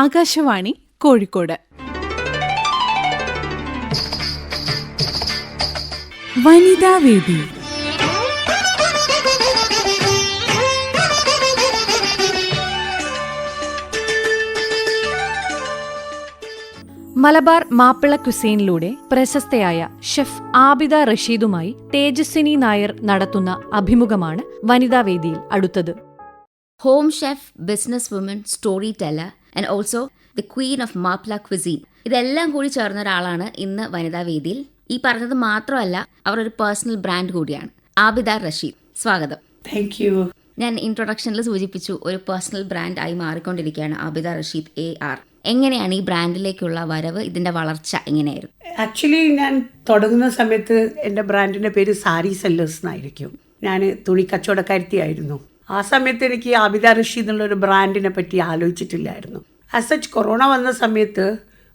ആകാശവാണി കോഴിക്കോട്. വനിതാവേദി മലബാർ മാപ്പിള ക്യുസൈനിലൂടെ പ്രശസ്തയായ ഷെഫ് ആബിദ റഷീദുമായി തേജസ്വിനി നായർ നടത്തുന്ന അഭിമുഖമാണ് വനിതാവേദിയിൽ അടുത്തത്. Home chef business woman story storyteller, and also the queen of Mappila cuisine ഇതെല്ലാം കൂടി ചേർന്ന ഒരാളാണ് ഇന്ന് വനിതാ വേദിയിൽ. ഈ പറഞ്ഞത് മാത്രമല്ല അവർ ഒരു പേഴ്സണൽ ബ്രാൻഡ് കൂടിയാണ്. ആബിദ റഷീദ്. സ്വാഗതം. താങ്ക് യു ഞാൻ ഇൻട്രൊഡക്ഷനിൽ സൂചിപ്പിച്ചു ഒരു പേഴ്സണൽ ബ്രാൻഡ് ആയി മാറിക്കൊണ്ടിരിക്കുകയാണ് ആബിദ റഷീദ് എ ആർ എങ്ങനെയാണ് ഈ ബ്രാൻഡിലേക്കുള്ള വരവ് ഇതിന്റെ വളർച്ച എങ്ങനെയായിരുന്നു? ആക്ച്വലി ഞാൻ തുടങ്ങുന്ന സമയത്ത് എന്റെ ബ്രാൻഡിന്റെ പേര് സാരി സെല്ലേഴ്സ് എന്നായിരിക്കും. ഞാൻ തുണി കച്ചവടക്കാരത്തിയായിരുന്നു. ആ സമയത്ത് എനിക്ക് ആബിദ ഋഷി എന്നുള്ള ഒരു ബ്രാൻഡിനെ പറ്റി ആലോചിച്ചിട്ടില്ലായിരുന്നു. ആസ് സച്ച് കൊറോണ വന്ന സമയത്ത്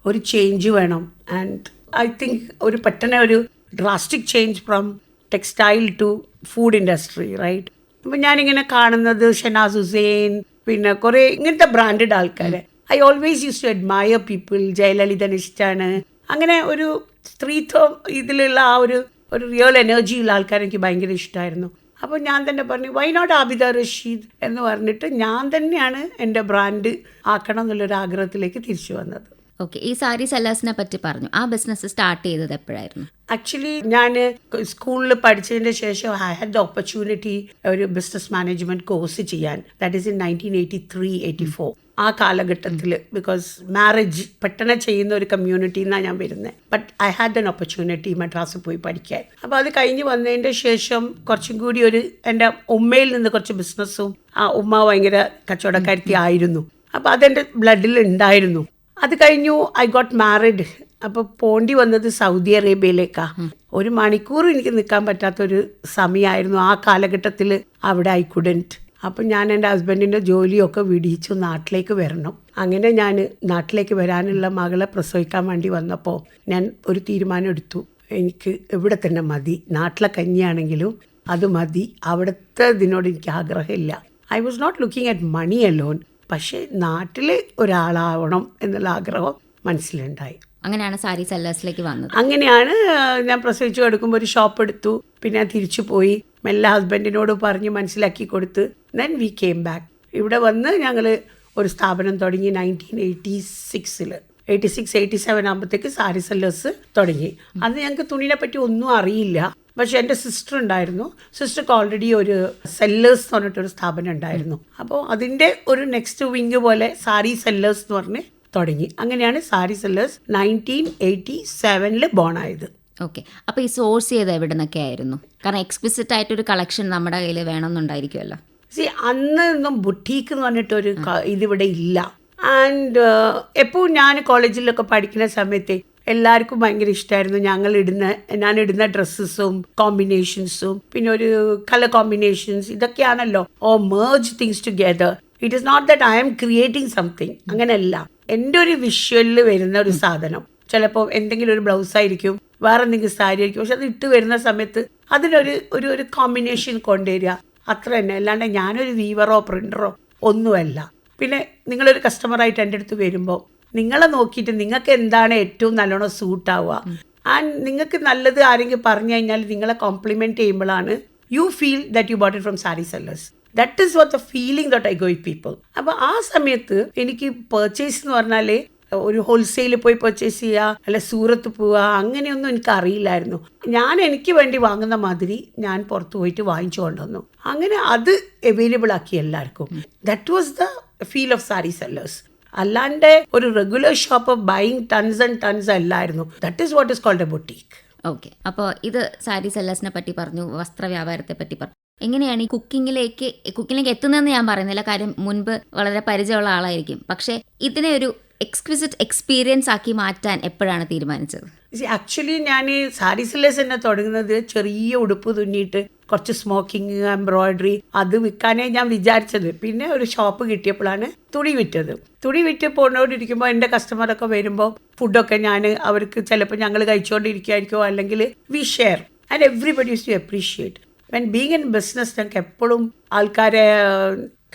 ഒരു ചേഞ്ച് വേണം. ആൻഡ് ഐ തിങ്ക് ഒരു പെട്ടെന്ന് ഒരു drastic change from textile to food industry right അപ്പം ഞാനിങ്ങനെ കാണുന്നത് ഷനാസ് ഹുസൈൻ പിന്നെ കുറേ ഇങ്ങനത്തെ ബ്രാൻഡഡ് ആൾക്കാരെ. I always use to admire people Jayalalithaa നിഷ്ഠാണ് അങ്ങനെ ഒരു സ്ത്രീത്വം ഇതിലുള്ള ആ ഒരു ഒരു റിയൽ എനർജിയുള്ള ഉള്ള ആൾക്കാരെ എനിക്ക് ഭയങ്കര ഇഷ്ടമായിരുന്നു അപ്പോൾ ഞാൻ തന്നെ പറഞ്ഞു വൈ നോട്ട് ആബിദ റഷീദ് എന്ന് പറഞ്ഞിട്ട് ഞാൻ തന്നെയാണ് എന്റെ ബ്രാൻഡ് ആക്കണം എന്നുള്ളൊരു ആഗ്രഹത്തിലേക്ക് തിരിച്ചു വന്നത്. ഓക്കെ ഈ സാരി സെല്ലേഴ്സിനെ പറ്റി പറഞ്ഞു. ആ ബിസിനസ് സ്റ്റാർട്ട് ചെയ്തത് എപ്പോഴായിരുന്നു? ആക്ച്വലി ഞാൻ സ്കൂളിൽ പഠിച്ചതിന് ശേഷം ഐ ഹാഡ് ദ ഓപ്പർച്യൂണിറ്റി ഒരു ബിസിനസ് മാനേജ്മെന്റ് കോഴ്സ് ചെയ്യാൻ. That is in nineteen eighty three eighty four ആ കാലഘട്ടത്തിൽ ബിക്കോസ് മാരേജ് പെട്ടെന്ന് ചെയ്യുന്ന ഒരു കമ്മ്യൂണിറ്റിയിൽ നിന്നാണ് ഞാൻ വരുന്നത് but I had an opportunity മദ്രാസിൽ പോയി പഠിക്കാൻ. അപ്പോൾ അത് കഴിഞ്ഞ് വന്നതിന്റെ ശേഷം കുറച്ചും കൂടി ഒരു എന്റെ ഉമ്മയിൽ നിന്ന് കുറച്ച് ബിസിനസ്സും ആ ഉമ്മ ഭയങ്കര കച്ചവടക്കാരത്തി ആയിരുന്നു. അപ്പോൾ അതെന്റെ ബ്ലഡിൽ ഉണ്ടായിരുന്നു. അത് കഴിഞ്ഞു ഐ ഗോട്ട് മാറിഡ് അപ്പോൾ പോണ്ടി വന്നത് സൗദി അറേബ്യയിലേക്കാ. ഒരു മണിക്കൂർ എനിക്ക് നിൽക്കാൻ പറ്റാത്തൊരു സമയമായിരുന്നു ആ കാലഘട്ടത്തിൽ അവിടെ ഐ കുഡന്റ് അപ്പം ഞാൻ എന്റെ ഹസ്ബൻഡിന്റെ ജോലിയൊക്കെ വിടിയിച്ചു നാട്ടിലേക്ക് വരണം. അങ്ങനെ ഞാൻ നാട്ടിലേക്ക് വരാനുള്ള മകളെ പ്രസവിക്കാൻ വേണ്ടി വന്നപ്പോൾ ഞാൻ ഒരു തീരുമാനം എടുത്തു. എനിക്ക് ഇവിടെ തന്നെ മതി നാട്ടിലെ കഞ്ഞിയാണെങ്കിലും അത് മതി. അവിടുത്തെ ഇതിനോട് എനിക്ക് ആഗ്രഹമില്ല. I was not looking at money alone പക്ഷേ നാട്ടിൽ ഒരാളാവണം എന്നുള്ള ആഗ്രഹം മനസ്സിലുണ്ടായി. അങ്ങനെയാണ് സാരി സെല്ലേഴ്സിലേക്ക് വന്നത്. അങ്ങനെയാണ് ഞാൻ പ്രസവിച്ചു കൊടുക്കുമ്പോൾ ഒരു ഷോപ്പ് എടുത്തു. പിന്നെ തിരിച്ചു പോയി. മെല്ലെ ഹസ്ബൻഡിനോട് പറഞ്ഞ് മനസ്സിലാക്കി കൊടുത്ത്. ദെൻ വി കെയിം ബാക്ക് ഇവിടെ വന്ന് ഞങ്ങൾ ഒരു സ്ഥാപനം തുടങ്ങി നയന്റീൻ എയ്റ്റി സിക്സിൽ എയ്റ്റി സിക്സ് എയ്റ്റി സെവൻ ആകുമ്പോഴത്തേക്ക് സാരി സെല്ലേഴ്സ് തുടങ്ങി. അന്ന് ഞങ്ങൾക്ക് തുണിനെ പറ്റി ഒന്നും അറിയില്ല. പക്ഷെ എന്റെ സിസ്റ്റർ ഉണ്ടായിരുന്നു. സിസ്റ്റർക്ക് ഓൾറെഡി ഒരു സെല്ലേഴ്സ് എന്ന് പറഞ്ഞിട്ടൊരു സ്ഥാപനം ഉണ്ടായിരുന്നു. അപ്പോൾ അതിന്റെ ഒരു നെക്സ്റ്റ് വിങ് പോലെ സാരി സെല്ലേഴ്സ് എന്ന് പറഞ്ഞ് തുടങ്ങി. അങ്ങനെയാണ് സാരി സെല്ലേഴ്സ് നയന്റീൻ എയ്റ്റി സെവനിൽ ബോൺ ആയത്. ഓക്കെ അപ്പോൾ ഈ സോഴ്സ് ചെയ്ത് എവിടെ നിന്നൊക്കെ ആയിരുന്നു? കാരണം എക്സ്പ്ലിസിറ്റ് ആയിട്ടൊരു കളക്ഷൻ നമ്മുടെ കയ്യിൽ വേണമെന്നുണ്ടായിരിക്കുമല്ലോ. സി അന്ന് ഒന്നും ബുട്ടീക്ക് എന്ന് പറഞ്ഞിട്ടൊരു ഇതിവിടെ ഇല്ല. ആൻഡ് എപ്പോഴും ഞാൻ കോളേജിലൊക്കെ പഠിക്കുന്ന സമയത്ത് എല്ലാവർക്കും ഭയങ്കര ഇഷ്ടമായിരുന്നു ഞങ്ങൾ ഇടുന്ന ഞാൻ ഇടുന്ന ഡ്രസ്സസും കോമ്പിനേഷൻസും പിന്നെ ഒരു കളർ കോമ്പിനേഷൻസ് ഇതൊക്കെയാണല്ലോ. ഓ merge things together it is not that I am creating something അങ്ങനെയല്ല. എന്റെ ഒരു വിഷ്വലിൽ വരുന്ന ഒരു സാധനം. ചിലപ്പോൾ എന്തെങ്കിലും ഒരു ബ്ലൗസ് ആയിരിക്കും വേറെ എന്തെങ്കിലും സാരി ആയിരിക്കും. പക്ഷെ അത് ഇട്ട് വരുന്ന സമയത്ത് അതിനൊരു ഒരു ഒരു കോമ്പിനേഷൻ കൊണ്ടുവരിക. അത്ര തന്നെ. അല്ലാണ്ട് ഞാനൊരു വീവറോ പ്രിന്ററോ ഒന്നുമല്ല. പിന്നെ നിങ്ങളൊരു കസ്റ്റമറായിട്ട് എന്റെ അടുത്ത് വരുമ്പോൾ നിങ്ങളെ നോക്കിയിട്ട് നിങ്ങൾക്ക് എന്താണ് ഏറ്റവും നല്ലോണം സൂട്ട് ആവുക. ആൻഡ് നിങ്ങൾക്ക് നല്ലത് ആരെങ്കിലും പറഞ്ഞു കഴിഞ്ഞാൽ നിങ്ങളെ കോംപ്ലിമെന്റ് ചെയ്യുമ്പോഴാണ് you feel that you bought it from sari sellers that is what the feeling that I go with people അപ്പോൾ ആ സമയത്ത് എനിക്ക് പർച്ചേസ് എന്ന് പറഞ്ഞാൽ ഒരു ഹോൾസെയിൽ പോയി പർച്ചേസ് ചെയ്യുക അല്ലെ സൂറത്ത് പോവുക അങ്ങനെയൊന്നും എനിക്ക് അറിയില്ലായിരുന്നു. ഞാൻ എനിക്ക് വേണ്ടി വാങ്ങുന്ന മാതിരി ഞാൻ പുറത്ത് പോയിട്ട് വാങ്ങിച്ചു കൊണ്ടുവന്നു. അങ്ങനെ അത് അവൈലബിൾ ആക്കി എല്ലാവർക്കും. That was the feel of sari sellers അല്ലാണ്ട് ഒരു regular shop buying tons and tons അല്ലായിരുന്നു. That is what is called a boutique okay അപ്പോൾ ഇത് സാരി സെല്ലേഴ്സിനെ പറ്റി പറഞ്ഞു വസ്ത്ര വ്യാപാരത്തെ പറ്റി പറഞ്ഞു. എങ്ങനെയാണ് ഈ കുക്കിങ്ങിലേക്ക് കുക്കിങ്ങിലേക്ക് എത്തുന്നതെന്ന് ഞാൻ പറയുന്നില്ല. കാര്യം മുൻപ് വളരെ പരിചയമുള്ള ആളായിരിക്കും. പക്ഷേ ഇതിനെ ഒരു എക്സ്ക്വിസിറ്റ് എക്സ്പീരിയൻസ് ആക്കി മാറ്റാൻ എപ്പോഴാണ് തീരുമാനിച്ചത്? ആക്ച്വലി ഞാൻ സാരി സെല്ലേഴ്സ് തന്നെ തുടങ്ങുന്നത് ചെറിയ ഉടുപ്പ് തുന്നിയിട്ട് കുറച്ച് സ്മോക്കിംഗ് എംബ്രോയിഡറി അത് വിൽക്കാനേ ഞാൻ വിചാരിച്ചത്. പിന്നെ ഒരു ഷോപ്പ് കിട്ടിയപ്പോഴാണ് തുണി വിറ്റത്. തുണി വിറ്റ് പോണോണ്ടിരിക്കുമ്പോൾ എന്റെ കസ്റ്റമറൊക്കെ വരുമ്പോൾ ഫുഡൊക്കെ ഞാൻ അവർക്ക് ചിലപ്പോൾ ഞങ്ങൾ കഴിച്ചുകൊണ്ടിരിക്കുമായിരിക്കോ അല്ലെങ്കിൽ we share and everybody use to appreciate when being in business ഞങ്ങൾക്ക് എപ്പോഴും ആൾക്കാരെ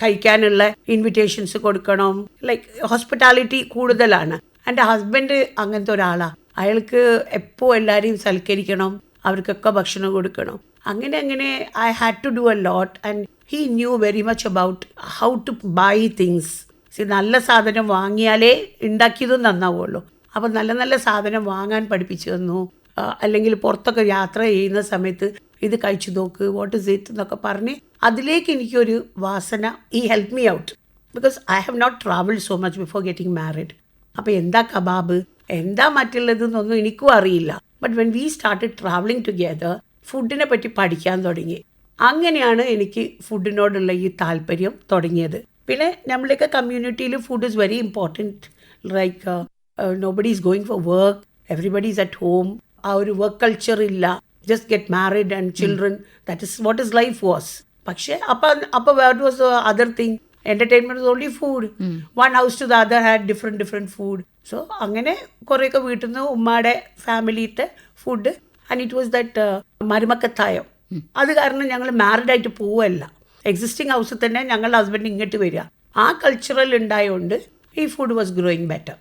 കഴിക്കാനുള്ള ഇൻവിറ്റേഷൻസ് കൊടുക്കണം. ലൈക്ക് ഹോസ്പിറ്റാലിറ്റി കൂടുതലാണ്. എന്റെ ഹസ്ബൻഡ് അങ്ങനത്തെ ഒരാളാണ് അയാൾക്ക് എപ്പോൾ എല്ലാവരെയും സൽക്കരിക്കണം. അവർക്കൊക്കെ ഭക്ഷണം കൊടുക്കണം. അങ്ങനെ അങ്ങനെ I had to do a lot and he knew very much about how to buy things നല്ല സാധനം വാങ്ങിയാലേ ഉണ്ടാക്കിയതും നന്നാവുള്ളൂ. അപ്പം നല്ല നല്ല സാധനം വാങ്ങാൻ പഠിപ്പിച്ചു തന്നു. അല്ലെങ്കിൽ പുറത്തൊക്കെ യാത്ര ചെയ്യുന്ന സമയത്ത് ഇത് കഴിച്ചു നോക്ക് വാട്ട് ഇസ് ഇറ്റ് എന്നൊക്കെ പറഞ്ഞ് അതിലേക്ക് എനിക്കൊരു വാസന ഈ help me out because I have not travelled so much before getting married അപ്പോൾ എന്താ കബാബ്? എന്താ മറ്റുള്ളതെന്നൊന്നും എനിക്കും അറിയില്ല. But when we start travelling together ഫുഡിനെ പറ്റി പഠിക്കാൻ തുടങ്ങി. അങ്ങനെയാണ് എനിക്ക് ഫുഡിനോടുള്ള ഈ താല്പര്യം തുടങ്ങിയത്. പിന്നെ നമ്മളെയൊക്കെ കമ്മ്യൂണിറ്റിയിൽ food is very important like nobody is going for work everybody is at home ആ ഒരു വർക്ക് കൾച്ചർ ഇല്ല. Just get married and children that is what is life was പക്ഷേ അപ്പം അപ്പോൾ what was other thing entertainment only food one house to the other had different different food so അങ്ങനെ കുറേയൊക്കെ വീട്ടിൽ നിന്ന് ഉമ്മയുടെ ഫാമിലിത്തെ food and it was that മരുമക്കത്തായം. അത് കാരണം ഞങ്ങൾ മാരിഡ് ആയിട്ട് പോവല്ല. എക്സിസ്റ്റിംഗ് ഹൗസിൽ തന്നെ ഞങ്ങളുടെ ഹസ്ബൻഡ് ഇങ്ങോട്ട് വരിക. ആ കൾച്ചറൽ ഉണ്ടായതുകൊണ്ട് ഈ ഫുഡ് വാസ് ഗ്രോയിങ് ബെറ്റർ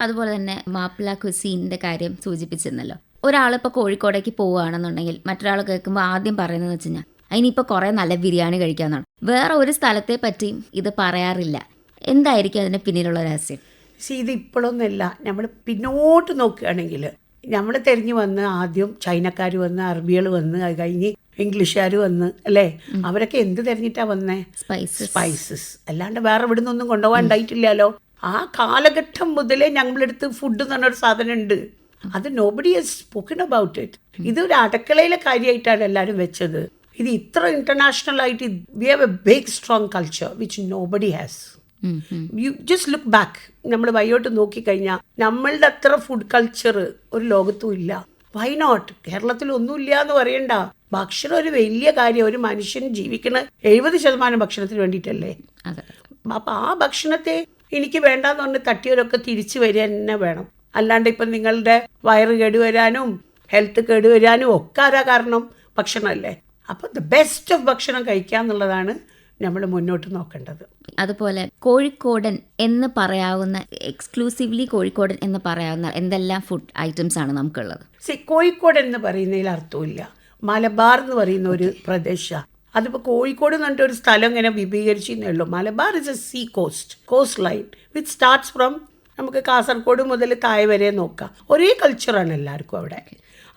അതുപോലെ തന്നെ മാപ്പിള കുസീന്റെ കാര്യം സൂചിപ്പിച്ചിരുന്നല്ലോ ഒരാളിപ്പോൾ കോഴിക്കോടേക്ക് പോവുകയാണെന്നുണ്ടെങ്കിൽ മറ്റൊരാൾ കേൾക്കുമ്പോൾ ആദ്യം പറയുന്നത് വെച്ച് കഴിഞ്ഞാൽ അതിനിപ്പോൾ കുറേ നല്ല ബിരിയാണി കഴിക്കാമെന്നാണ് വേറെ ഒരു സ്ഥലത്തെ പറ്റിയും ഇത് പറയാറില്ല. എന്തായിരിക്കും അതിന് പിന്നിലുള്ള രഹസ്യം? സി ഇത് ഇപ്പോഴൊന്നുമല്ല. നമ്മൾ പിന്നോട്ട് നോക്കുകയാണെങ്കിൽ നമ്മൾ തിരിഞ്ഞു വന്ന് ആദ്യം ചൈനക്കാർ വന്ന് അറബികൾ വന്ന് അത് കഴിഞ്ഞ് ഇംഗ്ലീഷുകാർ വന്ന് അല്ലേ? അവരൊക്കെ എന്ത് തിരഞ്ഞിട്ടാ വന്നേ? സ്പൈസസ് സ്പൈസസ് അല്ലാണ്ട് വേറെ ഇവിടെ നിന്നൊന്നും കൊണ്ടുപോകാൻ ഉണ്ടായിട്ടില്ലല്ലോ. ആ കാലഘട്ടം മുതലേ ഞങ്ങളെടുത്ത് ഫുഡ് എന്ന് പറഞ്ഞൊരു സാധനം ഉണ്ട് അത് nobody has spoken about it ഇത് ഒരു അടുക്കളയിലെ കാര്യമായിട്ടാണ് എല്ലാവരും വെച്ചത്. ഇത് ഇത്ര ഇന്റർനാഷണൽ ആയിട്ട് we have a big strong culture which nobody has you just look back നമ്മൾ വയ്യോട്ട് നോക്കിക്കഴിഞ്ഞാൽ നമ്മളുടെ അത്ര ഫുഡ് കൾച്ചർ ഒരു ലോകത്തും ഇല്ല. വൈ നോട്ട് കേരളത്തിൽ ഒന്നുമില്ല എന്ന് പറയണ്ട. ഭക്ഷണം ഒരു വലിയ കാര്യം. ഒരു മനുഷ്യൻ ജീവിക്കണ എഴുപത് ശതമാനം ഭക്ഷണത്തിന് വേണ്ടിയിട്ടല്ലേ? അപ്പൊ ആ ഭക്ഷണത്തെ എനിക്ക് വേണ്ടാന്ന് പറഞ്ഞ് തട്ടിയവരൊക്കെ തിരിച്ചു വരിക തന്നെ വേണം. അല്ലാണ്ട് ഇപ്പം നിങ്ങളുടെ വയറ് കേടുവരാനും ഹെൽത്ത് കേടുവരാനും ഒക്കെ ആരാ കാരണം ഭക്ഷണമല്ലേ? അപ്പോൾ ദ ബെസ്റ്റ് ഓഫ് ഭക്ഷണം കഴിക്കുക എന്നുള്ളതാണ് നമ്മൾ മുന്നോട്ട് നോക്കേണ്ടത്. അതുപോലെ കോഴിക്കോടൻ എന്ന് പറയാവുന്ന എക്സ്ക്ലൂസീവ്ലി കോഴിക്കോടൻ എന്ന് പറയാവുന്ന എന്തെല്ലാം ഫുഡ് ഐറ്റംസ് ആണ് നമുക്കുള്ളത്? സി കോഴിക്കോടൻ എന്ന് പറയുന്നതിൽ അർത്ഥമില്ല. മലബാർ എന്ന് പറയുന്ന ഒരു പ്രദേശമാണ് അതിപ്പോൾ കോഴിക്കോട് എന്ന് പറഞ്ഞിട്ട് ഒരു സ്ഥലം ഇങ്ങനെ വിപുലീകരിച്ചേ ഉള്ളൂ. Malabar is a sea coast coast line with starts from നമുക്ക് കാസർഗോഡ് മുതൽ താഴെ വരെ നോക്കാം. ഒരേ കൾച്ചറാണ് എല്ലാവർക്കും അവിടെ.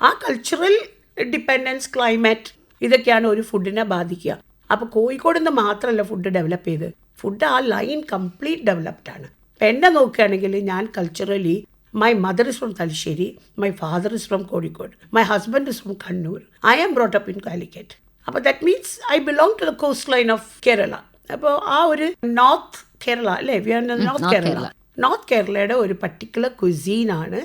ആ കൾച്ചറൽ ഡിപ്പെൻഡൻസ് ക്ലൈമറ്റ് ഇതൊക്കെയാണ് ഒരു ഫുഡിനെ ബാധിക്കുക. അപ്പോൾ കോഴിക്കോട് നിന്ന് മാത്രമല്ല ഫുഡ് ഡെവലപ്പ് ചെയ്ത്. ഫുഡ് ആ ലൈൻ കംപ്ലീറ്റ് ഡെവലപ്ഡ് ആണ്. ഇപ്പം എന്നെ നോക്കുകയാണെങ്കിൽ ഞാൻ culturally my mother is from Thalassery my father is from Kozhikode my husband is from Kannur. I am brought up in Calicut അപ്പോൾ that means I belong to the coast line of Kerala അപ്പോൾ ആ ഒരു north Kerala അല്ലേ? We are north Kerala north കേരളയുടെ ഒരു particular കുസീനാണ്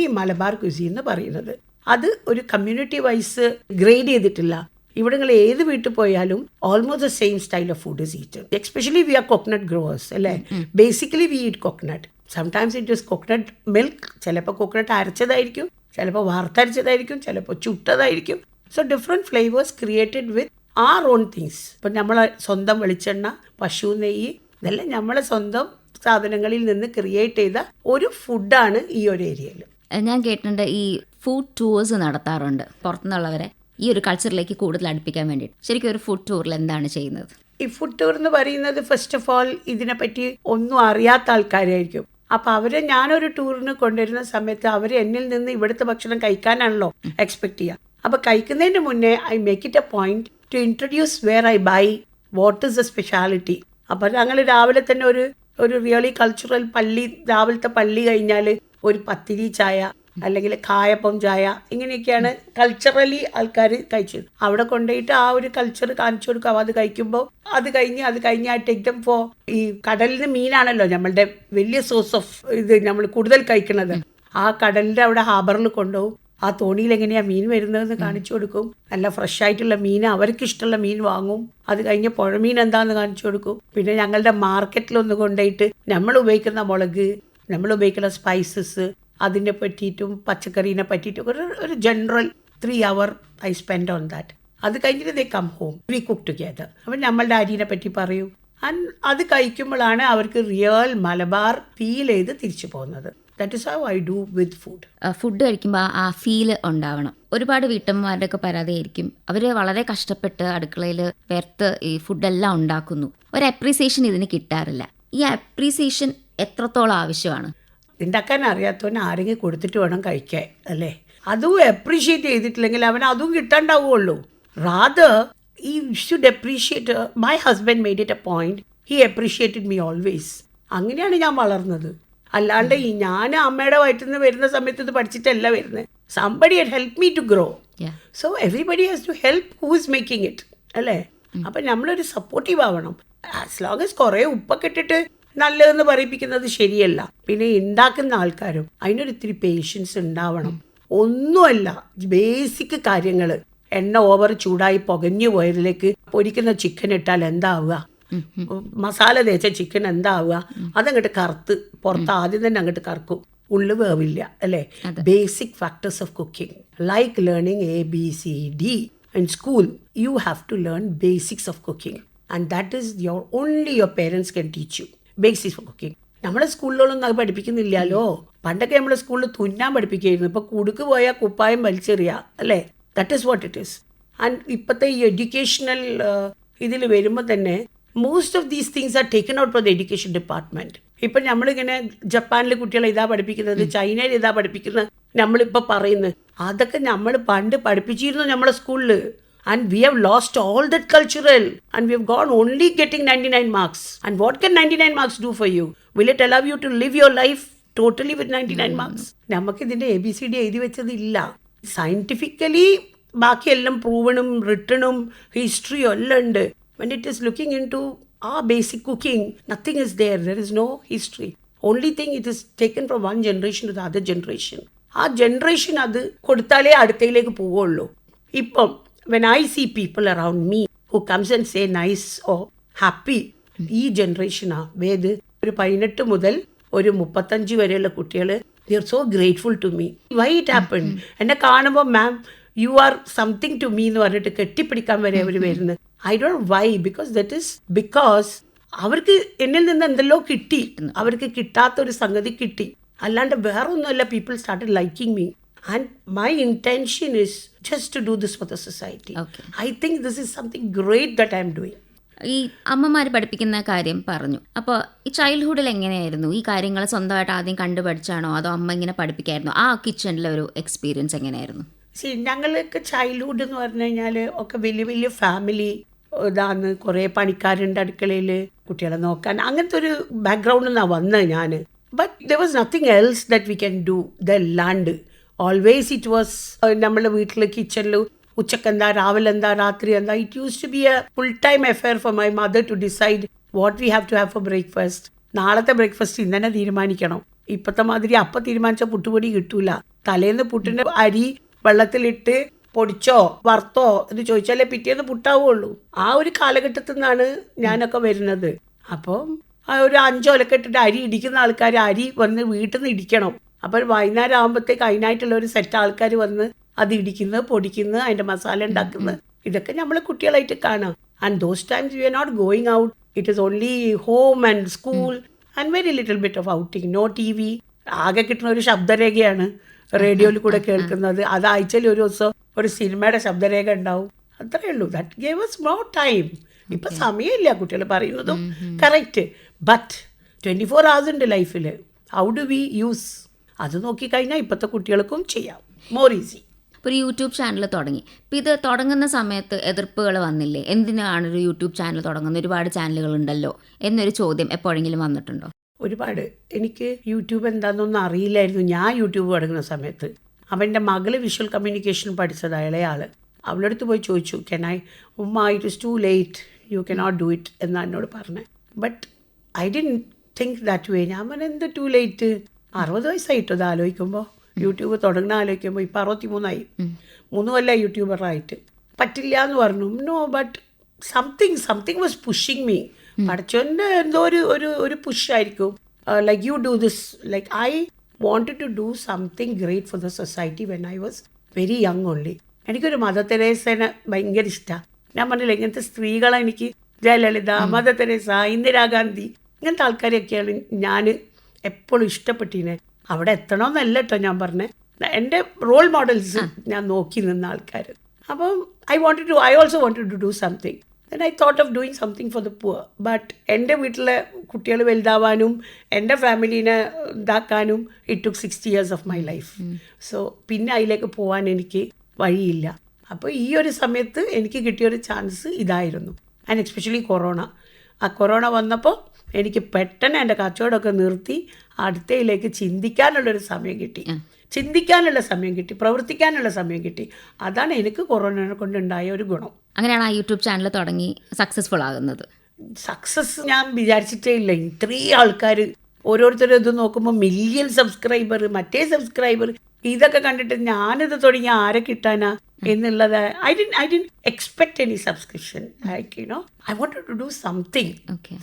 ഈ Malabar cuisine എന്ന് പറയുന്നത്. അത് ഒരു കമ്മ്യൂണിറ്റി വൈസ് ഗ്രേഡ് ചെയ്തിട്ടില്ല. ഇവിടെ നിങ്ങൾ ഏത് വീട്ടിൽ പോയാലും almost the same style of food is eaten especially we are coconut growers അല്ലേ? Basically we eat coconut sometimes it is coconut milk ചിലപ്പോൾ കോക്കനട്ട് അരച്ചതായിരിക്കും ചിലപ്പോൾ വാർത്തരച്ചതായിരിക്കും ചിലപ്പോൾ ചുട്ടതായിരിക്കും. So different flavours created with our own things ഇപ്പം നമ്മളെ സ്വന്തം വെളിച്ചെണ്ണ പശു നെയ്യ് ഇതെല്ലാം നമ്മളെ സ്വന്തം സാധനങ്ങളിൽ നിന്ന് ക്രിയേറ്റ് ചെയ്ത ഒരു ഫുഡാണ് ഈ ഒരു ഏരിയയിൽ ഞാൻ കേട്ടിട്ടുണ്ട് ഈ ഫുഡ് ടൂർസ് നടത്താറുണ്ട് പുറത്തുനിന്നുള്ളവരെ. ഈ ഒരു കൾച്ചറിലേക്ക് കൂടുതൽ അടുപ്പിക്കാൻ വേണ്ടിയിട്ട്. ശരിക്കും ഒരു ഫുഡ് ടൂറിൽ എന്താണ് ചെയ്യുന്നത്? ഈ ഫുഡ് ടൂർ എന്ന് പറയുന്നത് ഫസ്റ്റ് ഓഫ് ഓൾ ഇതിനെപ്പറ്റി ഒന്നും അറിയാത്ത ആൾക്കാരായിരിക്കും. അപ്പൊ അവരെ ഞാനൊരു ടൂറിന് കൊണ്ടുവരുന്ന സമയത്ത് അവർ എന്നിൽ നിന്ന് ഇവിടുത്തെ ഭക്ഷണം കഴിക്കാനാണല്ലോ എക്സ്പെക്ട് ചെയ്യുക അപ്പൊ കഴിക്കുന്നതിന് മുന്നേ I make it a point to introduce where I buy what is the speciality അപ്പൊ ഞങ്ങൾ രാവിലെ തന്നെ ഒരു ഒരു റിയലി കൾച്ചറൽ പള്ളി രാവിലത്തെ പള്ളി കഴിഞ്ഞാൽ ഒരു പത്തിരി ചായ അല്ലെങ്കിൽ കായപ്പം ചായ ഇങ്ങനെയൊക്കെയാണ് കൾച്ചറലി ആൾക്കാർ കഴിച്ചത്. അവിടെ കൊണ്ടുപോയിട്ട് ആ ഒരു കൾച്ചർ കാണിച്ചു കൊടുക്കാം. അത് കഴിക്കുമ്പോൾ അത് കഴിഞ്ഞ് അത് കഴിഞ്ഞ് ആ ടേക്ക് ദം ഫോർ ഈ കടലിന് മീനാണല്ലോ നമ്മളുടെ വലിയ സോഴ്സ് ഓഫ് ഇത് നമ്മൾ കൂടുതൽ കഴിക്കുന്നത്. ആ കടലിന്റെ അവിടെ ഹാബറിൽ കൊണ്ടുപോകും. ആ തോണിയിൽ എങ്ങനെയാ മീൻ വരുന്നതെന്ന് കാണിച്ചു കൊടുക്കും. നല്ല ഫ്രഷ് ആയിട്ടുള്ള മീൻ അവർക്ക് ഇഷ്ടമുള്ള മീൻ വാങ്ങും. അത് കഴിഞ്ഞ് പുഴമീൻ എന്താന്ന് കാണിച്ചു കൊടുക്കും. പിന്നെ ഞങ്ങളുടെ മാർക്കറ്റിലൊന്ന് കൊണ്ടുപോയിട്ട് നമ്മൾ ഉപയോഗിക്കുന്ന മുളക് നമ്മൾ ഉപയോഗിക്കുന്ന സ്പൈസസ് അതിനെ പറ്റിയിട്ടും പച്ചക്കറീനെ പറ്റിയിട്ടും ഒരു ഒരു general three hour I spend on that അത് കഴിഞ്ഞിട്ട് they come home we cook together അപ്പം നമ്മളുടെ അരിനെ പറ്റി പറയും. അത് കഴിക്കുമ്പോഴാണ് അവർക്ക് റിയൽ മലബാർ ഫീൽ ചെയ്ത് തിരിച്ചു പോകുന്നത്. That is how I do with food food കഴിക്കുമ്പോൾ ആ ഫീൽ ഉണ്ടാവണം. ഒരുപാട് വീട്ടമ്മമാരുടെ ഒക്കെ പരാതിയായിരിക്കും അവർ വളരെ കഷ്ടപ്പെട്ട് അടുക്കളയിൽ വെർത്ത് ഈ ഫുഡെല്ലാം ഉണ്ടാക്കുന്നു. ഒരു അപ്രീസിയേഷൻ ഇതിന് കിട്ടാറില്ല. ഈ അപ്രീസിയേഷൻ എത്രത്തോളം ആവശ്യമാണ്? ഉണ്ടാക്കാൻ അറിയാത്തവന് ആരെങ്കിലും കൊടുത്തിട്ട് വേണം കഴിക്കാൻ അല്ലേ? അതും അപ്രീഷിയേറ്റ് ചെയ്തിട്ടില്ലെങ്കിൽ അവൻ അതും കിട്ടാണ്ടാവുള്ളൂ. Rather he should appreciate my husband made it a point he appreciated me always അങ്ങനെയാണ് ഞാൻ വളർന്നത്. അല്ലാണ്ട് ഈ ഞാൻ അമ്മയുടെ വയറ്റിൽ നിന്ന് വരുന്ന സമയത്ത് ഇത് പഠിച്ചിട്ടല്ല വരുന്നത് somebody help me to grow. So everybody has to help who is making it അല്ലേ? അപ്പം നമ്മളൊരു സപ്പോർട്ടീവ് ആവണം. ആസ് ലോങ് എസ് കുറേ ഉപ്പൊക്കെ ഇട്ടിട്ട് നല്ലതെന്ന് പറയിപ്പിക്കുന്നത് ശരിയല്ല. പിന്നെ ഉണ്ടാക്കുന്ന ആൾക്കാരും അതിനൊരു ഇത്തിരി പേഷ്യൻസ് ഉണ്ടാവണം. ഒന്നുമല്ല ബേസിക് കാര്യങ്ങൾ എണ്ണ ഓവർ ചൂടായി പുകഞ്ഞു പോയതിലേക്ക് പൊരിക്കുന്ന ചിക്കൻ ഇട്ടാൽ എന്താവുക? മസാല തേച്ച ചിക്കൻ എന്താവുക? അതങ്ങോട്ട് കറുത്ത് പുറത്ത് ആദ്യം തന്നെ അങ്ങോട്ട് കറക്കും. ഉള്ളു വേവില്ല അല്ലേ? Basic factors of cooking like learning A B C D in school you have to learn basics of cooking and that is your only your parents can teach you basics for cooking നമ്മളെ സ്കൂളിലൊന്നും അത് പഠിപ്പിക്കുന്നില്ലല്ലോ. പണ്ടൊക്കെ നമ്മളെ സ്കൂളിൽ തുന്നാൻ പഠിപ്പിക്കുകയായിരുന്നു ഇപ്പൊ കുടുക്ക് പോയാൽ കുപ്പായം വലിച്ചെറിയ അല്ലേ? That is what it is and ഇപ്പോഴത്തെ ഈ എഡ്യൂക്കേഷണൽ ഇതിൽ വരുമ്പോൾ തന്നെ most of these things are taken out for the education department ഇപ്പം നമ്മളിങ്ങനെ ജപ്പാനിലെ കുട്ടികളെ ഇതാ പഠിപ്പിക്കുന്നത് ചൈനയിൽ ഇതാ പഠിപ്പിക്കുന്നത് നമ്മളിപ്പോൾ പറയുന്നത്. അതൊക്കെ നമ്മൾ പണ്ട് പഠിപ്പിച്ചിരുന്നു നമ്മളെ സ്കൂളിൽ and we have lost all that cultural and we have gone only getting ninety nine marks and what can ninety nine marks do for you will it allow you to live your life totally with ninety nine marks നമുക്ക് ഇതിന്റെ A B C D എഴുതി വെച്ചതില്ല. Scientifically ബാക്കിയെല്ലാം പ്രൂവണും റിട്ടണും ഹിസ്റ്ററിയും എല്ലാം ഉണ്ട്. When it is looking into ആ basic cooking nothing is there there is no history only thing it is taken from one generation to the other generation ആ generation അത് കൊടുത്താലേ അടുത്തയിലേക്ക് പോവുള്ളൂ ഇപ്പം when I see people around me who comes and say nice oh happy ഈ ജനറേഷനാ വേത് ഒരു പതിനെട്ട് മുതൽ ഒരു മുപ്പത്തഞ്ച് വരെയുള്ള കുട്ടികൾ they are so grateful to me why it happen എന്നെ കാണുമ്പോൾ ma'am you are something to me എന്ന് പറഞ്ഞിട്ട് കെട്ടിപ്പിടിക്കാൻ വരെ അവർ വരുന്നത് I don't why because that is because അവർക്ക് എന്നിൽ നിന്ന് എന്തെല്ലോ കിട്ടി. അവർക്ക് കിട്ടാത്തൊരു സംഗതി കിട്ടി. അല്ലാണ്ട് വേറെ ഒന്നുമല്ല people start liking me and my intention is just to do this for the society. Okay. I think this is something great that I'm doing. ഈ അമ്മമാർ പഠിപ്പിക്കുന്ന കാര്യം പറഞ്ഞു. അപ്പോൾ ഈ ചൈൽഡ്ഹുഡിൽ എങ്ങനെയായിരുന്നു? ഈ കാര്യങ്ങൾ സ്വന്തമായിട്ട് ആദ്യം കണ്ടു പഠിച്ചാണോ അതോ അമ്മ ഇങ്ങനെ പഠിപ്പിക്കായിരുന്നു? ആ കിച്ചണിലെ ഒരു എക്സ്പീരിയൻസ് എങ്ങനെയായിരുന്നു? സി ഞങ്ങൾക്ക് ചൈൽഡ്ഹുഡ് എന്ന് പറഞ്ഞു കഴിഞ്ഞാൽ ഒക്കെ വലിയ വലിയ ഫാമിലി ഇതാന്ന് കുറേ പണിക്കാരുണ്ട് അടുക്കളയിൽ കുട്ടികളെ നോക്കാൻ. അങ്ങനത്തെ ഒരു ബാക്ക്ഗ്രൗണ്ടിൽ നിന്നാണ് വന്നത് ഞാൻ but there was nothing else that we can do ദല്ലാണ്ട് always it was നമ്മളെ വീട്ടിൽ കിച്ചണിൽ ഉച്ചക്കെന്താ രാവിലെ എന്താ രാത്രി എന്താ. It use to be a full time affair for my mother to decide what we have to have for breakfast നാളത്തെ breakfast ഇന്ന് തന്നെ തീരുമാനിക്കണം. ഇപ്പത്തെ മാതിരി അപ്പം തീരുമാനിച്ച പുട്ടുപൊടി കിട്ടൂല. തലേന്ന് പുട്ടിന്റെ അരി വെള്ളത്തിലിട്ട് പൊടിച്ചോ വറുത്തോ എന്ന് ചോദിച്ചാലേ പിറ്റേന്ന് പുട്ടാവുള്ളൂ. ആ ഒരു കാലഘട്ടത്തിൽ നിന്നാണ് ഞാനൊക്കെ വരുന്നത്. അപ്പം ഒരു അഞ്ചോ ഇട്ടിട്ട് അരി ഇടിക്കുന്ന ആൾക്കാർ അരി വന്ന് വീട്ടിൽ നിന്ന് ഇടിക്കണം. അപ്പോൾ വൈകുന്നേരം ആകുമ്പോഴത്തേക്ക് അതിനായിട്ടുള്ള ഒരു സെറ്റ് ആൾക്കാർ വന്ന് അത് ഇടിക്കുന്നത് പൊടിക്കുന്നത് അതിന്റെ മസാല ഉണ്ടാക്കുന്നത് ഇതൊക്കെ നമ്മൾ കുട്ടികളായിട്ട് കാണാം. And those times you are not going out it is only home and school and very little bit of outing no T V ആകെ കിട്ടുന്ന ഒരു ശബ്ദരേഖയാണ് റേഡിയോയിൽ കൂടെ കേൾക്കുന്നത്. അത് ആഴ്ചയിൽ ഒരു ദിവസം ഒരു സിനിമയുടെ ശബ്ദരേഖ ഉണ്ടാവും. അത്രേ ഉള്ളൂ. That gave us more time ഇപ്പം സമയമില്ല കുട്ടികൾ പറയുന്നതും correct but twenty four hours ഉണ്ട് ലൈഫിൽ ഹൗ ഡു വി യൂസ് അത് നോക്കിക്കഴിഞ്ഞാൽ ഇപ്പോഴത്തെ കുട്ടികൾക്കും ചെയ്യാം. മോർ ഈസി ഇപ്പോൾ ഒരു യൂട്യൂബ് ചാനൽ തുടങ്ങി. ഇപ്പോൾ ഇത് തുടങ്ങുന്ന സമയത്ത് എതിർപ്പുകൾ വന്നില്ലേ? എന്തിനാണ് ഒരു യൂട്യൂബ് ചാനൽ തുടങ്ങുന്ന ഒരുപാട് ചാനലുകൾ ഉണ്ടല്ലോ എന്നൊരു ചോദ്യം എപ്പോഴെങ്കിലും വന്നിട്ടുണ്ടോ? ഒരുപാട്. എനിക്ക് യൂട്യൂബ് എന്താണെന്നൊന്നും അറിയില്ലായിരുന്നു. ഞാൻ യൂട്യൂബ് തുടങ്ങുന്ന സമയത്ത്. അവന്റെ മകൾ വിഷ്വൽ കമ്മ്യൂണിക്കേഷൻ പഠിച്ചത് ഇളയാൾ. അവളുടെ അടുത്ത് പോയി ചോദിച്ചു can I um it is too late you can not do it എന്നാണ് എന്നോട് പറഞ്ഞത് but I didn't think that way ഞാൻ എന്ത് ടു ലേറ്റ് അറുപത് വയസ്സായിട്ടോ ഇത് ആലോചിക്കുമ്പോൾ യൂട്യൂബ് തുടങ്ങുന്ന ആലോചിക്കുമ്പോൾ ഇപ്പം അറുപത്തി മൂന്നായി മൂന്ന് കൊല്ലം യൂട്യൂബറായിട്ട്. പറ്റില്ല എന്ന് പറഞ്ഞു no but something something was pushing me പഠിച്ചോന്റെ എന്തോ ഒരു ഒരു ഒരു പുഷായിരിക്കും like you do this like I wanted to do something great for the society when I was very young only എനിക്കൊരു മദർ തെരേസേനെ ഭയങ്കര ഇഷ്ടമാണ് ഞാൻ പറഞ്ഞില്ല ഇങ്ങനത്തെ സ്ത്രീകളെ എനിക്ക് ജയലളിത മദർ തെരേസ ഇന്ദിരാഗാന്ധി ഇങ്ങനത്തെ ആൾക്കാരെയൊക്കെയാണ് ഞാൻ എപ്പോഴും ഇഷ്ടപ്പെട്ടിനെ. അവിടെ എത്തണമെന്നല്ല കേട്ടോ ഞാൻ പറഞ്ഞത് എന്റെ റോൾ മോഡൽസ് ഞാൻ നോക്കി നിന്ന ആൾക്കാർ അപ്പം I want to I also want to do something then I thought of doing something for the poor but എന്റെ വീട്ടിലെ കുട്ടികൾ വലുതാവാനും എന്റെ ഫാമിലീനെ ഇതാക്കാനും it took sixty years of my life so പിന്നെ അതിലേക്ക് പോകാൻ എനിക്ക് വഴിയില്ല. അപ്പോൾ ഈ ഒരു സമയത്ത് എനിക്ക് കിട്ടിയൊരു ചാൻസ് ഇതായിരുന്നു. ആൻഡ് എക്സ്പെഷ്യലി കൊറോണ ആ കൊറോണ വന്നപ്പോൾ എനിക്ക് പെട്ടെന്ന് എന്റെ കച്ചവടമൊക്കെ നിർത്തി അടുത്തയിലേക്ക് ചിന്തിക്കാനുള്ളൊരു സമയം കിട്ടി. ചിന്തിക്കാനുള്ള സമയം കിട്ടി പ്രവർത്തിക്കാനുള്ള സമയം കിട്ടി. അതാണ് എനിക്ക് കൊറോണയെ കൊണ്ടുണ്ടായ ഒരു ഗുണം. അങ്ങനെയാണ് ആ യൂട്യൂബ് ചാനൽ തുടങ്ങി സക്സസ്ഫുൾ ആകുന്നത്. സക്സസ് ഞാൻ വിചാരിച്ചിട്ടേ ഇല്ല. ഇത്രയും ആൾക്കാർ ഓരോരുത്തരും ഇത് നോക്കുമ്പോൾ മില്യൺ സബ്സ്ക്രൈബർ മറ്റേ സബ്സ്ക്രൈബർ ഇതൊക്കെ കണ്ടിട്ട് ഞാനിത് തുടങ്ങി ആരെ കിട്ടാനാ എന്നുള്ളത് I did I did expect any subscription like you know I want to do something.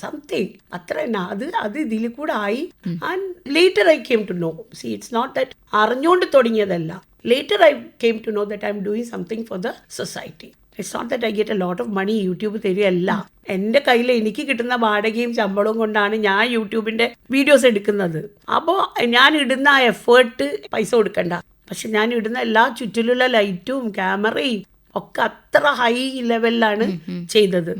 Something അത്ര തന്നെ. അത് അത് ഇതിൽ കൂടെ ആയി. And later I came to know see it's not that അറിഞ്ഞുകൊണ്ട് തുടങ്ങിയതല്ല. Later I came to know that I am doing something for the society it's not that I get a lot of money YouTube തരികയല്ല. എന്റെ കയ്യിൽ എനിക്ക് കിട്ടുന്ന വാടകയും ശമ്പളവും കൊണ്ടാണ് ഞാൻ യൂട്യൂബിന്റെ videos എടുക്കുന്നത്. അപ്പോൾ ഞാൻ ഇടുന്ന ആ എഫേർട്ട് പൈസ കൊടുക്കണ്ട. പക്ഷെ ഞാൻ ഇടുന്ന എല്ലാ ചുറ്റിലുള്ള ലൈറ്റും ക്യാമറയും ഒക്കെ അത്ര ഹൈ ലെവലിലാണ് ചെയ്തത്.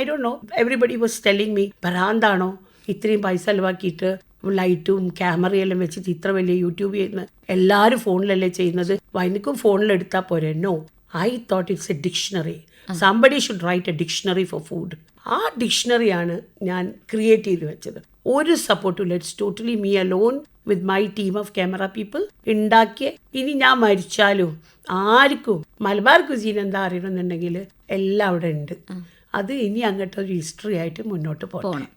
I don't know everybody was telling me ഭ്രാന്താണോ? ഇത്രയും പൈസ ചെലവാക്കിയിട്ട് ലൈറ്റും ക്യാമറയെല്ലാം വെച്ചിട്ട് ഇത്ര വലിയ യൂട്യൂബ് ചെയ്യുന്ന എല്ലാവരും ഫോണിലല്ലേ ചെയ്യുന്നത്? വൈനിക്കും ഫോണിലെടുത്താൽ പോരെ? No I thought it's a dictionary somebody should write a dictionary for food ആ ഡിക്ഷണറിയാണ് ഞാൻ ക്രിയേറ്റ് ചെയ്ത് വെച്ചത്. ഒരു സപ്പോർട്ടും it's totally me alone with my team of camera people ഉണ്ടാക്കിയ ഇനി ഞാൻ മരിച്ചാലും ആർക്കും മലബാർ കുസീൻ എന്താ അറിയണമെന്നുണ്ടെങ്കിൽ എല്ലാം അവിടെ ഉണ്ട്. അത് ഇനി അങ്ങോട്ട് ഒരു ഹിസ്റ്ററി ആയിട്ട് മുന്നോട്ട് പോകണം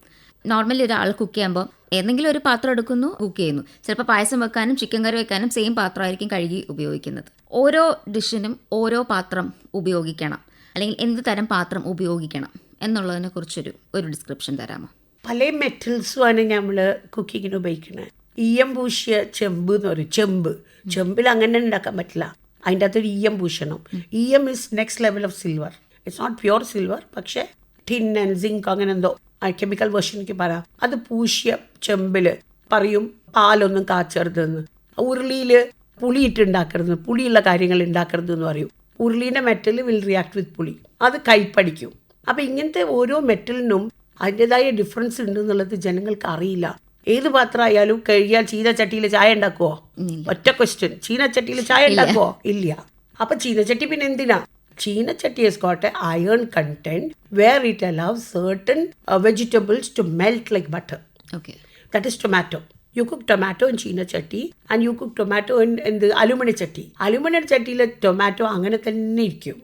നോർമലി ഒരാൾ കുക്ക് ചെയ്യുമ്പോൾ ഏതെങ്കിലും ഒരു പാത്രം എടുക്കുന്നു കുക്ക് ചെയ്യുന്നു. ചിലപ്പോൾ പായസം വെക്കാനും ചിക്കൻ കറി വെക്കാനും സെയിം പാത്രമായിരിക്കും കഴുകി ഉപയോഗിക്കുന്നത്. ഓരോ ഡിഷിനും ഓരോ പാത്രം ഉപയോഗിക്കണം. അല്ലെങ്കിൽ എന്ത് തരം പാത്രം ഉപയോഗിക്കണം എന്നുള്ളതിനെ കുറിച്ചൊരു ഒരു ഡിസ്ക്രിപ്ഷൻ തരാമോ? പല മെറ്റൽസുമാണ് നമ്മൾ കുക്കിങ്ങിന് ഉപയോഗിക്കുന്നത് ഈയം പൂശിയ ചെമ്പ് എന്ന് പറയും. ചെമ്പ്. ചെമ്പിൽ അങ്ങനെ ഉണ്ടാക്കാൻ പറ്റില്ല. അതിന്റെ അകത്തൊരു ഈയം പൂശണം. ഈയം is next level of silver it's not pure silver പക്ഷേ ടിൻ ആൻഡ് സിങ്ക് അങ്ങനെ എന്തോ കെമിക്കൽ വേർഷൻ എനിക്ക് പറയാം അത് പൂശിയ ചെമ്പിൽ പറയും പാലൊന്നും കാച്ചരുതെന്ന്. ഉരുളിയിൽ പുളിയിട്ട് ഉണ്ടാക്കരുത് പുളിയുള്ള കാര്യങ്ങൾ ഉണ്ടാക്കരുത് എന്ന് പറയും. ഉരുളീന്റെ മെറ്റൽ വിൽ റിയാക്ട് വിത്ത് പുളി. അത് കൈപ്പടിക്കും. അപ്പം ഇങ്ങനത്തെ ഓരോ മെറ്റലിനും അതിന്റെതായ ഡിഫറൻസ് ഉണ്ട് എന്നുള്ളത് ജനങ്ങൾക്ക് അറിയില്ല. ഏത് പാത്രം ആയാലും കഴിയാൽ ചീനച്ചട്ടിയിൽ ചായ ഉണ്ടാക്കുവോ ഒറ്റ ക്വസ്റ്റ്യൻ ചീനച്ചട്ടിയിൽ ചായ ഉണ്ടാക്കുവോ ഇല്ല. അപ്പം ചീനച്ചട്ടി പിന്നെ എന്തിനാ? ചീനച്ചട്ടി has got a iron content where it allows certain uh, vegetables to melt like butter. Okay That is tomato. You cook tomato in ചീന ചട്ടി and you cook tomato in എന്ത് അലുമിനിയ ചട്ടി അലുമിനിയം ചട്ടിയിലെ ടൊമാറ്റോ അങ്ങനെ തന്നെ ഇരിക്കും.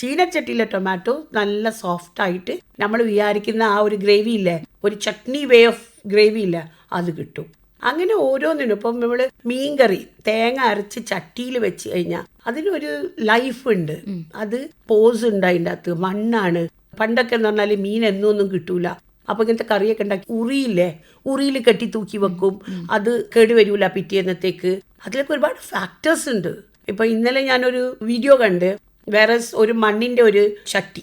ചീനച്ചട്ടിയിലെ ടൊമാറ്റോ നല്ല soft ആയിട്ട് നമ്മൾ വിചാരിക്കുന്ന ആ ഒരു ഗ്രേവി ഇല്ലേ? ഒരു ചട്നി വേ ഓഫ് ഗ്രേവി ഇല്ല? അത് കിട്ടും. അങ്ങനെ ഓരോന്നിനും. ഇപ്പം നമ്മൾ മീൻകറി തേങ്ങ അരച്ച് ചട്ടിയിൽ വെച്ച് കഴിഞ്ഞാൽ അതിനൊരു ലൈഫ് ഉണ്ട്. അത് പോസ് ഉണ്ട് അതിന്റെ അകത്ത്. മണ്ണാണ്. പണ്ടൊക്കെ എന്ന് പറഞ്ഞാൽ മീൻ എന്നൊന്നും കിട്ടൂല. അപ്പൊ ഇങ്ങനത്തെ കറിയൊക്കെ ഉണ്ടാക്കി ഉറിയില്ലേ? ഉറിയിൽ കെട്ടി തൂക്കി വെക്കും. അത് കേടുവരൂല പിറ്റേന്നത്തേക്ക്. അതിലൊക്കെ ഒരുപാട് ഫാക്ടേഴ്സ് ഉണ്ട്. ഇപ്പൊ ഇന്നലെ ഞാനൊരു വീഡിയോ കണ്ട്. വേറെ ഒരു മണ്ണിന്റെ ഒരു ചട്ടി.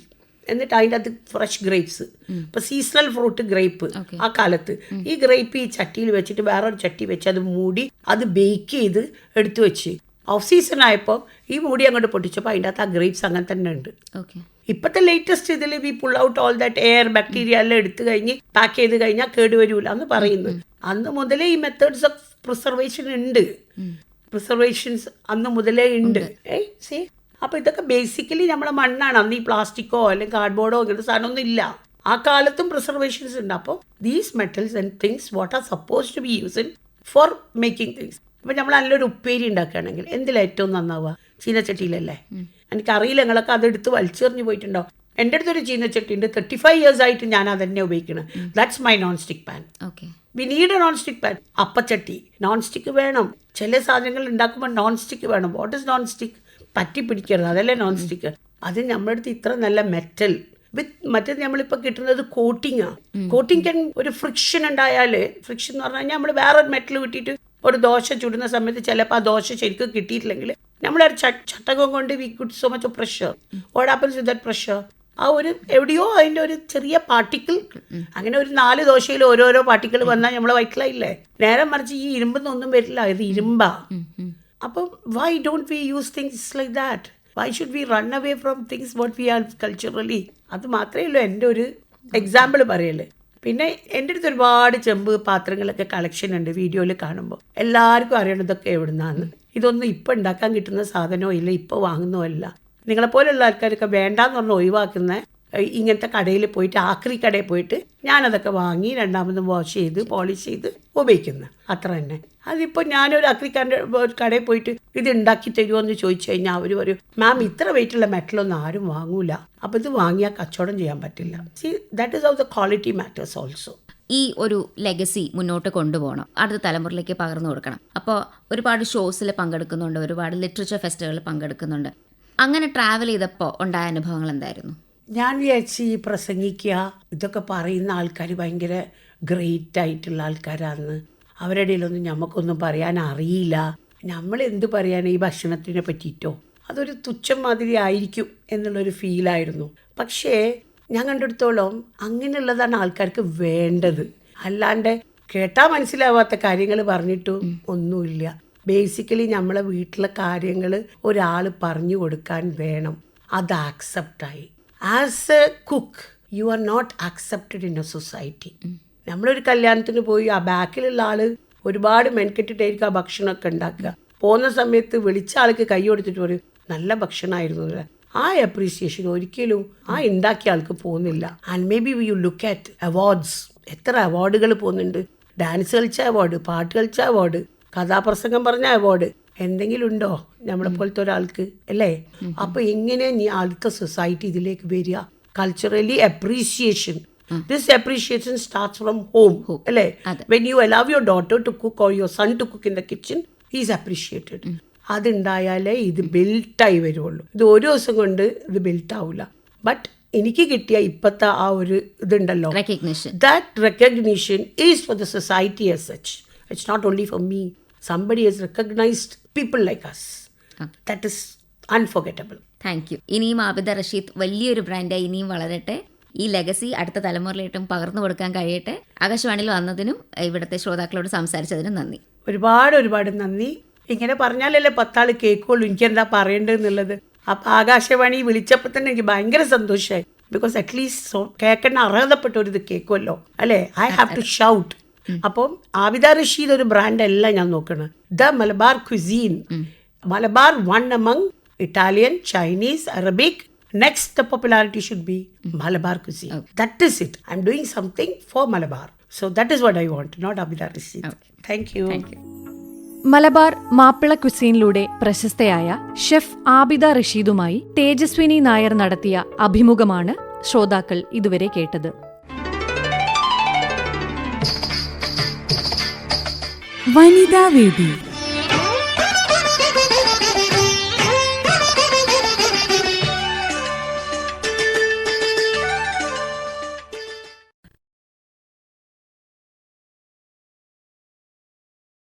എന്നിട്ട് അതിന്റെ അകത്ത് ഫ്രഷ് ഗ്രേപ്സ് ഇപ്പം സീസണൽ ഫ്രൂട്ട് ഗ്രേപ്പ് ആ കാലത്ത്. ഈ ഗ്രേപ്പ് ഈ ചട്ടിയിൽ വെച്ചിട്ട് വേറൊരു ചട്ടി വെച്ച് അത് മൂടി അത് ബേക്ക് ചെയ്ത് എടുത്തു വെച്ച്. ഓഫ് സീസൺ ആയപ്പോൾ ഈ മൂടി അങ്ങോട്ട് പൊട്ടിച്ചപ്പോൾ അതിന്റെ അകത്ത് ആ ഗ്രേപ്സ് അങ്ങനെ തന്നെ ഉണ്ട്. ഇപ്പോഴത്തെ ലേറ്റസ്റ്റ് ഇതിൽ we pull out all that air bacteria എല്ലാം എടുത്തു കഴിഞ്ഞ് പാക്ക് ചെയ്ത് കഴിഞ്ഞാൽ കേട് കേടുവരൂല എന്ന് പറയുന്നു. അന്ന് മുതലേ ഈ മെത്തേഡ്സ് ഓഫ് പ്രിസർവേഷൻ ഉണ്ട്. പ്രിസർവേഷൻസ് അന്ന് മുതലേ ഉണ്ട്. ഏയ് സേ അപ്പൊ ഇതൊക്കെ ബേസിക്കലി നമ്മളെ മണ്ണാണ്. അന്ന് ഈ പ്ലാസ്റ്റിക്കോ അല്ലെങ്കിൽ കാർഡ്ബോർഡോ ഇങ്ങനത്തെ സാധനമൊന്നും ഇല്ല. ആ കാലത്തും പ്രിസർവേഷൻസ് ഉണ്ട്. അപ്പോൾ these metals and things what are suppose to be use in for making things ഇപ്പം നമ്മൾ നല്ലൊരു ഉപ്പേരി ഉണ്ടാക്കുകയാണെങ്കിൽ എന്തിലാ ഏറ്റവും നന്നാവുക? ചീനച്ചട്ടിയിലല്ലേ? എനിക്കറിയില്ല നിങ്ങളൊക്കെ അതെടുത്ത് വലിച്ചെറിഞ്ഞു പോയിട്ടുണ്ടോ? എന്റെ അടുത്തൊരു ചീനച്ചട്ടി ഉണ്ട്. തേർട്ടി ഫൈവ് ഇയേഴ്സ് ആയിട്ട് ഞാൻ അതന്നെ ഉപയോഗിക്കുന്നത് that's my non stick pan okay we need a non stick pan അപ്പച്ചട്ടി. Non stick വേണം. ചില സാധനങ്ങൾ ഉണ്ടാക്കുമ്പോൾ നോൺ സ്റ്റിക്ക് വേണം. വാട്ട് ഇസ് നോൺ സ്റ്റിക്ക് പറ്റി പിടിക്കരുത് അതല്ലേ നോൺ സ്റ്റിക്ക് അത് നമ്മുടെ അടുത്ത് ഇത്ര നല്ല മെറ്റൽ വിത്ത് മറ്റേത് നമ്മളിപ്പോൾ കിട്ടുന്നത് കോട്ടിങ്ങാ കോട്ടിങ് can ഒരു ഫ്രിക്ഷൻ ഉണ്ടായാൽ ഫ്രിക്ഷൻ എന്ന് പറഞ്ഞു കഴിഞ്ഞാൽ നമ്മൾ വേറെ ഒരു മെറ്റൽ വിട്ടിട്ട് ഒരു ദോശ ചുടുന്ന സമയത്ത് ചിലപ്പോൾ ആ ദോശ ശരിക്കും കിട്ടിയിട്ടില്ലെങ്കിൽ നമ്മളൊരു ചട്ടകം കൊണ്ട് we good so much pressure what happens with that pressure ആ ഒരു എവിടെയോ അതിന്റെ ഒരു ചെറിയ പാർട്ടിക്കിൾ അങ്ങനെ ഒരു നാല് ദോശയിൽ ഓരോരോ പാർട്ടിക്കിൾ വന്നാൽ നമ്മളെ വയറ്റിലായില്ലേ? നേരം മറിച്ച് ഈ ഇരുമ്പെന്നൊന്നും വരില്ല. ഇത് ഇരുമ്പാ. അപ്പം why don't we use things like that why should we run away from things what we are culturally അത് മാത്രമേ ഉള്ളൂ എന്റെ ഒരു എക്സാമ്പിൾ പറയൽ. പിന്നെ എന്റെ അടുത്ത് ഒരുപാട് ചെമ്പ് പാത്രങ്ങളൊക്കെ കളക്ഷൻ ഉണ്ട് വീഡിയോയിൽ കാണുമ്പോൾ എല്ലാവർക്കും അറിയണതൊക്കെ എവിടെ എവിടുന്നാന്ന്. ഇതൊന്നും ഇപ്പം ഉണ്ടാക്കാൻ കിട്ടുന്ന സാധനമോ ഇല്ല ഇപ്പോൾ വാങ്ങുന്നോ അല്ല നിങ്ങളെപ്പോലുള്ള ആൾക്കാരൊക്കെ വേണ്ടാന്ന് പറഞ്ഞ് ഒഴിവാക്കുന്ന ഇങ്ങനത്തെ കടയിൽ പോയിട്ട് ആക്രി കടയിൽ പോയിട്ട് ഞാനതൊക്കെ വാങ്ങി രണ്ടാമതും വാഷ് ചെയ്ത് പോളിഷ് ചെയ്ത് ഉപയോഗിക്കുന്നു. അത്ര തന്നെ. അതിപ്പോൾ ഞാനൊരു അക്രിക്കാരന്റെ കടയിൽ പോയിട്ട് ഇത് ഉണ്ടാക്കി തരുമോ എന്ന് ചോദിച്ചു കഴിഞ്ഞാൽ അവർ പറയും മാം ഇത്ര വെയിറ്റുള്ള മെറ്റലൊന്നും ആരും വാങ്ങൂല. അപ്പോൾ ഇത് വാങ്ങിയാൽ കച്ചവടം ചെയ്യാൻ പറ്റില്ല. See that is of the quality matters also ഈ ഒരു ലെഗസി മുന്നോട്ട് കൊണ്ടുപോകണം. അടുത്ത തലമുറയിലേക്ക് പകർന്നു കൊടുക്കണം. അപ്പോൾ ഒരുപാട് ഷോസിൽ പങ്കെടുക്കുന്നുണ്ട് ഒരുപാട് ലിറ്ററേച്ചർ ഫെസ്റ്റിവലിൽ പങ്കെടുക്കുന്നുണ്ട്. അങ്ങനെ ട്രാവൽ ചെയ്തപ്പോൾ ഉണ്ടായ അനുഭവങ്ങൾ എന്തായിരുന്നു? ഞാൻ വിചാരിച്ച് ഈ പ്രസംഗിക്കുക ഇതൊക്കെ പറയുന്ന ആൾക്കാർ ഭയങ്കര ഗ്രേറ്റ് ആയിട്ടുള്ള ആൾക്കാരാണ് അവരുടെ ഇടയിലൊന്നും നമുക്കൊന്നും പറയാൻ അറിയില്ല നമ്മൾ എന്ത് പറയാൻ ഈ ഭക്ഷണത്തിനെ പറ്റിയിട്ടോ? അതൊരു തുച്ഛം മാതിരി ആയിരിക്കും എന്നുള്ളൊരു ഫീലായിരുന്നു. പക്ഷേ ഞാൻ കണ്ടെടുത്തോളം അങ്ങനെയുള്ളതാണ് ആൾക്കാർക്ക് വേണ്ടത്. അല്ലാണ്ട് കേട്ടാൽ മനസ്സിലാവാത്ത കാര്യങ്ങൾ പറഞ്ഞിട്ടും ഒന്നുമില്ല. ബേസിക്കലി നമ്മളെ വീട്ടിലെ കാര്യങ്ങൾ ഒരാൾ പറഞ്ഞു കൊടുക്കാൻ വേണം. അത് ആക്സെപ്റ്റായി as a cook you are not accepted in a society നമ്മളൊരു കല്യാണത്തിന് പോയി ആ ബാക്കിലുള്ള ആൾ ഒരുപാട് മെൻകെട്ടിട്ടായിരിക്കും ആ ഭക്ഷണമൊക്കെ ഉണ്ടാക്കുക. പോകുന്ന സമയത്ത് വിളിച്ച ആൾക്ക് കൈ കൊടുത്തിട്ട് പറയും നല്ല ഭക്ഷണമായിരുന്നു അല്ലേ? ആ അപ്രീസിയേഷൻ ഒരിക്കലും ആ ഉണ്ടാക്കിയ ആൾക്ക് പോകുന്നില്ല. And maybe you look at awards എത്ര അവാർഡുകൾ പോകുന്നുണ്ട്. ഡാൻസ് കളിച്ച അവാർഡ് പാട്ട് കളിച്ച അവാർഡ് കഥാപ്രസംഗം പറഞ്ഞ അവാർഡ് എന്തെങ്കിലും ഉണ്ടോ നമ്മളെ പോലത്തെ ഒരാൾക്ക് അല്ലേ? അപ്പോൾ എങ്ങനെ നീ അടുത്ത സൊസൈറ്റി ഇതിലേക്ക് വരിക? Culturally appreciation this appreciation starts from home അല്ലേ. When you allow your daughter to cook or your son to cook in the kitchen is appreciated അതുണ്ടായാലേ ഇത് ബിൽട്ടായി വരുള്ളൂ ഇത് ഒരു ദിവസം കൊണ്ട് ഇത് ബിൽട്ട് ആവില്ല ബട്ട് എനിക്ക് കിട്ടിയ ഇപ്പോഴത്തെ ആ ഒരു ഇതുണ്ടല്ലോ. That recognition is for the society society such it's not only for me somebody has recognised people like us that is unforgettable unforgettable. Thank you ഇനിയും ആബിദ റഷീദ് വലിയൊരു ബ്രാൻഡായി ഇനിയും വളരട്ടെ. ഈ ലെഗസി അടുത്ത തലമുറയിലേട്ടും പകർന്നു കൊടുക്കാൻ കഴിയട്ടെ. ആകാശവാണിയിൽ വന്നതിനും ഇവിടുത്തെ ശ്രോതാക്കളോട് സംസാരിച്ചതിനും നന്ദി. ഒരുപാട് ഒരുപാട് നന്ദി. ഇങ്ങനെ പറഞ്ഞാലല്ലേ പത്താൾ കേൾക്കുള്ളൂ. എനിക്കെന്താ പറയേണ്ടതെന്നുള്ളത് അപ്പൊ ആകാശവാണി വിളിച്ചപ്പോൾ തന്നെ എനിക്ക് ഭയങ്കര സന്തോഷമായി ബിക്കോസ് അറ്റ്ലീസ്റ്റ് കേൾക്കേണ്ട അർഹതപ്പെട്ട ഒരു ഇത് കേൾക്കുമല്ലോ അല്ലേ ഐ ഹാവ് ടു ഷൗട്ട് അപ്പം ആബിദ റഷീദ് ഒരു ബ്രാൻഡ് അല്ല ഞാൻ നോക്കുന്നത് the Malabar cuisine Malabar one among Italian Chinese Arabic next the popularity should be Malabar cuisine Okay. that is it i'm doing something for Malabar. so that is what i want not abida rashid thank you Malabar Mappila ക്വിസീനിലൂടെ പ്രശസ്തയായ chef Abida റഷീദുമായി തേജസ്വിനി നായർ നടത്തിയ അഭിമുഖമാണ് ശ്രോതാക്കൾ ഇതുവരെ കേട്ടത് വനിതാവേദി